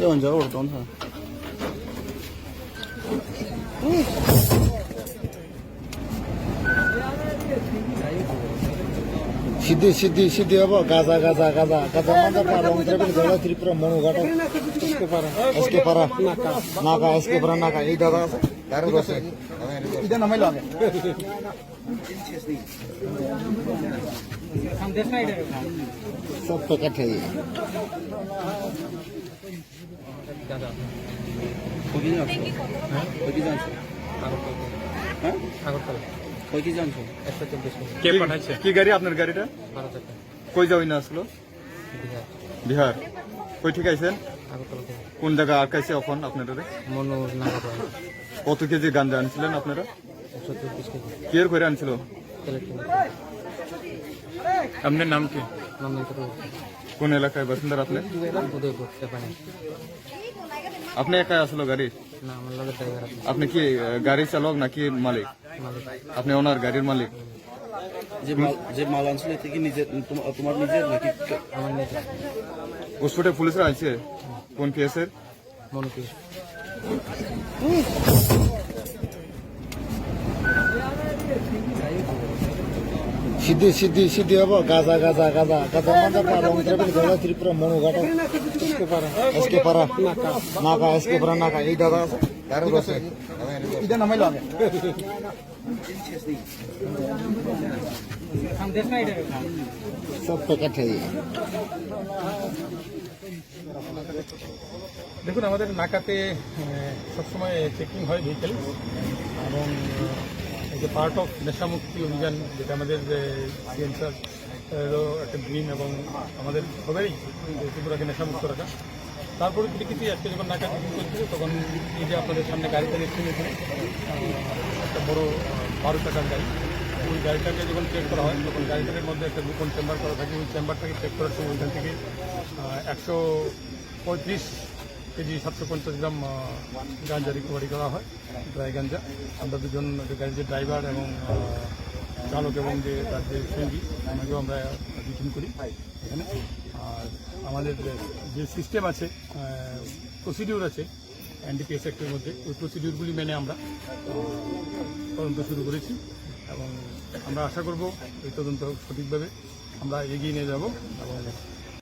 먼저 오늘 돈사. সিদ্ধি সিদ্ধি সিদ্ধি হব গাজা গাজা গাজা গাজা মাথা পারা অন্ধ্রপ্রদেশ ধরা ত্রিপুরা মনুঘাটা এসকে পারা এসকে পারা নাকা এসকে পারা নাকা এই দাদা আছে কারও আছে এটা নামাই লাগে सब तो कट है হয়ে কই কি জানছো হ্যাঁ কই কি জানছো হ্যাঁ? আগরতলা কই কি জানছো একশো চব্বিশ কে পাঠাইছে? কি গাড়ি আপনার গাড়িটা? বারো টাকা কই যাওই না আসলো? বিহার। বিহার। কই ঠিক আইছেন? কোন জায়গা আটকাইছে এখন আপনারা নাগাপাড়া কত কেজি গাঞ্জা আনছিলেন আপনারা? কেয়ার করে আনছিল? আপনার নাম কি? কোন এলাকায় বাসিন্দার আপনি উদয়পুর চেপানি আপনি একাই আসলো গাড়ি? না আমার লোকের ড্রাইভার আছে। আপনি কি গাড়ি চালক নাকি মালিক? আপনি ওনার গাড়ির মালিক? যে মাল যে মাল আনছিল কি নিজের তোমার নিজের নাকি? আমার নিজে ঘুষপটে পুলিশরা আছে কোন কেসের মনুকি সিদ্ধি সিদ্ধি সিদ্ধি হব। গাজা গাজা গাজা। গাজা মাজা পারা অন্তর্বের জল ত্রিপুরা মনুঘাট এসকে পারা এসকে পারা। নাকা এসকে পারা নাকা। এই দাদা আছে কারও আছে। এটা নামাইলো আগে। সব প্যাকেট হয়ে দেখুন আমাদের নাকাতে সবসময় চেকিং হয় ভেহিকেল এবং যে পার্ট অফ নেশামুক্তি অভিযান, যেটা আমাদের সিএনসার একটা ড্রিম এবং আমাদের সবারই যে ত্রিপুরাকে নেশামুক্ত রাখা। তার পরিপ্রেক্ষিতে আজকে যখন নাকা চেকিং করছিল তখন এই যে আপনাদের সামনে গাড়িটা দেখছেন এখানে একটা বড় বারো চাকার গাড়ি। ওই গাড়িটাকে যখন চেক করা হয়, তখন গাড়িটার মধ্যে একটা গোপন চেম্বার করা থাকে। ওই চেম্বারটাকে চেক করার সময় ওইখান থেকে একশো পঁয়ত্রিশ কেজি সাতশো পঞ্চাশ গ্রাম গাঞ্জা রিকভারি করা হয় ড্রাই গাঞ্জা। আমরা দুজন গাড়ির ড্রাইভার এবং চালক এবং যে তার যে সঙ্গী, ওনাকেও আমরা ডিটেন করি এখানে। আর আমাদের যে সিস্টেম আছে প্রসিডিউর আছে এনডিপিএস অ্যাক্টের মধ্যে, ওই প্রসিডিউরগুলি মেনে আমরা তদন্ত শুরু করেছি এবং আমরা আশা করব এই তদন্ত সঠিকভাবে আমরা এগিয়ে নিয়ে যাব এবং